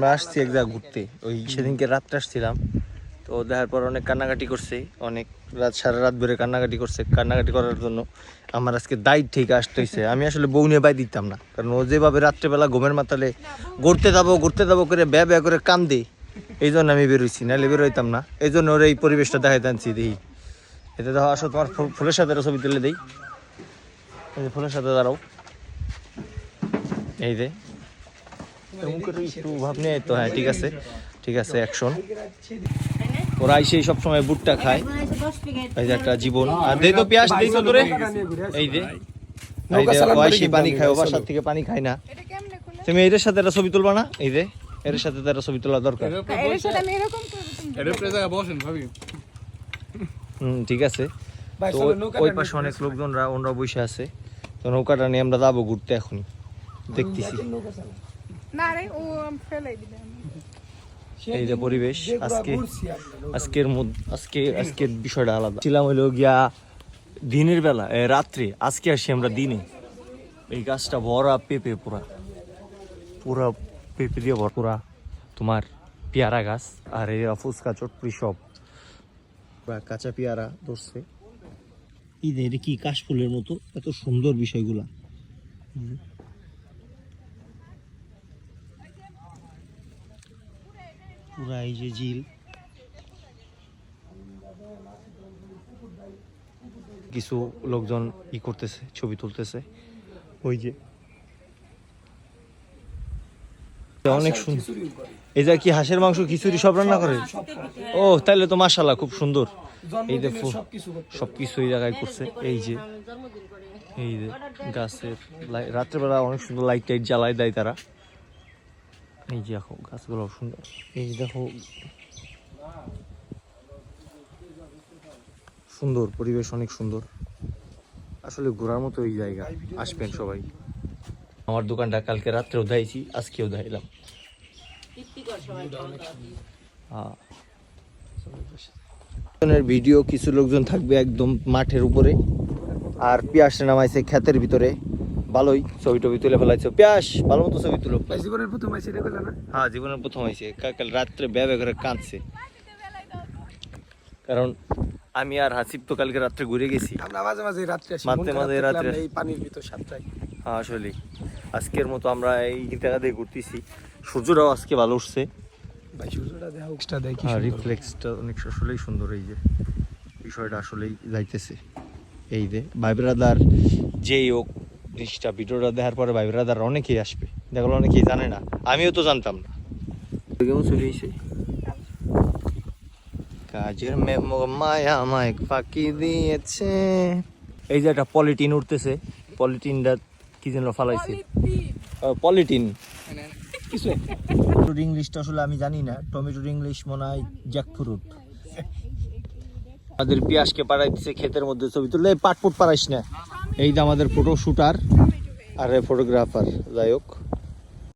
আমরা আসছি এক জায়গা ঘুরতে। ওই সেদিনকে রাত্রে আসছিলাম। তো দেখার পর অনেক কান্নাকাটি করছে। অনেক রাত সারা রাত ধরে কান্নাকাটি করছে। কান্নাকাটি করার জন্য আমার আজকে দায়িত্ব থেকে আসতে হয়েছে আমি আসলে বউ নিয়ে বাই দিতাম না। কারণ ও যেভাবে রাত্রেবেলা ঘুমের মাতালে ঘুরতে যাব ঘুরতে যাব করে ব্যা ব্যা করে কান্দে এই জন্য আমি বেরোইছি নাহলে বেরোইতাম না। এই জন্য ওর এই পরিবেশটা দেখাইতে আনছি দেখি। এতে দেখো আসো তোমার ফুলের সাথে ছবি তুলে দেই। ফুলের সাথে দাঁড়াও। এই করে একটু ভাব নিয়ে তো হ্যাঁ ঠিক আছে ঠিক আছে অ্যাকশন ওরা এসে সবসময় বুটটা খায়। এই যে একটা জীবন। আর তো পেঁয়াজ দেই তো তোরে। এই যে। এই যে ও পানি খায় ও বাসার থেকে পানি খায় না। তুমি সাথে একটা ছবি তুলবা না? এই যে এর সাথে তো একটা ছবি তোলা দরকার। এর সাথে আমি এরকম করব তুমি এটা প্রেস জায়গা বসেন ভাবি। হুম ঠিক আছে। তো ওই পাশে অনেক লোকজনরা ওনরা বসে আছে। তো নৌকাটা নিয়ে আমরা যাব ঘুরতে এখনই। দেখতেছি। না রে ও ফেলাই দিবে এই যে পরিবেশ আজকে আজকের মধ্যে আজকে আজকের বিষয়টা আলাদা। ছিলাম হইল গিয়া দিনের বেলা রাত্রে। আজকে আসি আমরা দিনে। এই গাছটা ভরা পেঁপে পুরা। পুরা পেঁপে দিয়ে ভরা। পুরা তোমার পেয়ারা গাছ আর এই ফুচকা চটপুরি সব। পুরা কাঁচা পেয়ারা ধরছে। এটা কি কাশফুলের মতো? এত সুন্দর বিষয়গুলা। পুরা এই যে ঝিল। কিছু লোকজন ই করতেছে ছবি তুলতেছে। ওই যে। অনেক সুন্দর এই যে কি হাঁসের মাংস খিচুড়ি সব রান্না করে? ও তাইলে তো মাশাল্লাহ খুব সুন্দর। এই যে ফু- সবকিছু এই জায়গায় করছে। এই যে এই যে গাছের লাই- রাত্রেবেলা অনেক সুন্দর লাইট টাইট জ্বালায় দেয় তারা। এই যে দেখো, গাছগুলো সুন্দর। এই যে দেখো, সুন্দর, পরিবেশ অনেক সুন্দর। আসলে ঘোরার মতো এই জায়গা, আসবেন সবাই। আমার দোকানটা কালকে রাত্রেও দেখাইছি, আজকেও দেখাইলাম। হ্যাঁ। ভিডিও, কিছু লোকজন থাকবে একদম মাঠের উপরে, আর পিয়াস নামাইছে ক্ষেতের ভিতরে। ভালোই ছবি টবি তুলে ফেলাইছো। পিয়াস ভালো মতো ছবি তুলো। জীবনের প্রথম আইসি এটা করলে না? হ্যাঁ জীবনের প্রথম হয়েছে কাল রাত্রে ব্যাবে করে কাঁদছে। কারণ আমি আর হাসিব তো কালকে রাত্রে ঘুরে গেছি। আমরা মাঝে মাঝে রাত্রে আসি মাঝে মাঝে রাত্রে এই পানির ভিতর সাতটায় হ্যাঁ আসলে আজকের মতো আমরা এই জায়গা দিয়ে ঘুরতেছি। সূর্যটাও আজকে ভালো উঠছে। ভাই সূর্যটা দেখা এক্সট্রা দেয় কি রিফ্লেক্সটা অনেক আসলেই সুন্দর এই যে। বিষয়টা আসলেই যাইতেছে। এই যে ভাই ব্রাদার যেই হোক জিনিসটা ভিডিওটা দেখার পরে ভাই ব্রাদার অনেকেই আসবে। দেখল অনেকেই জানে না। আমিও তো জানতাম না। কাজের মায়া আমায় ফাঁকি দিয়েছে। এই যে একটা পলিটিন উঠতেছে। পলিটিনটা কি যেন ফালাইছে? পলিটিন। কিছু ইংলিশটা আসলে আমি জানি না। টমেটোর ইংলিশ মনে হয় জ্যাকফ্রুট আমাদের পিয়াসকে পাড়াই দিচ্ছে ক্ষেতের মধ্যে ছবি তুললে পাটপুট পাড়াইস না। এই যে আমাদের ফটো শুটার আর ফটোগ্রাফার যাই হোক।